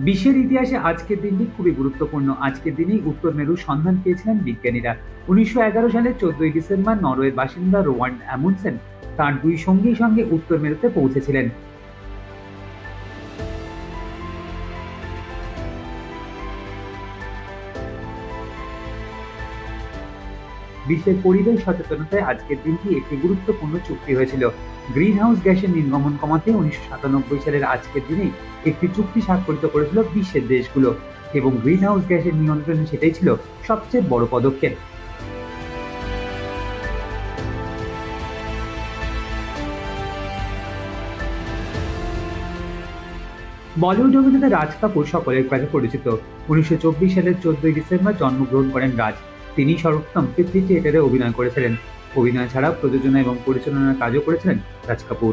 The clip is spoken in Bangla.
বিশ্বের ইতিহাসে আজকের দিনটি খুবই গুরুত্বপূর্ণ। আজকের দিনেই উত্তর মেরুর সন্ধান পেয়েছিলেন বিজ্ঞানীরা। উনিশশো এগারো সালের চোদ্দই ডিসেম্বর নরওয়ের বাসিন্দা রোয়ান্ড অ্যামুনসেন তার দুই সঙ্গী সঙ্গে উত্তর মেরুতে পৌঁছেছিলেন। বিশ্বের পরিবেশ সচেতনতায় আজকের দিনটি একটি গুরুত্বপূর্ণ চুক্তি হয়েছিল। গ্রিন হাউস গ্যাসের নির্গমন কমাতে উনিশশো সাতানব্বই সালের আজকের দিনেই একটি চুক্তি স্বাক্ষরিত করেছিল বিশ্বের দেশগুলো এবং গ্রিন হাউস গ্যাসের নিয়ন্ত্রণে সেটাই ছিল সবচেয়ে বড় পদক্ষেপ। বলিউড অভিনেতা রাজ কাপুর সকলের কাছে পরিচিত। উনিশশো চব্বিশ সালের চোদ্দই ডিসেম্বর জন্মগ্রহণ করেন রাজ। তিনি সর্বোত্তম পৃথ্বী থিয়েটারে অভিনয় করেছিলেন। অভিনয় ছাড়া প্রযোজনা এবং পরিচালনার কাজও করেছিলেন রাজ কাপুর।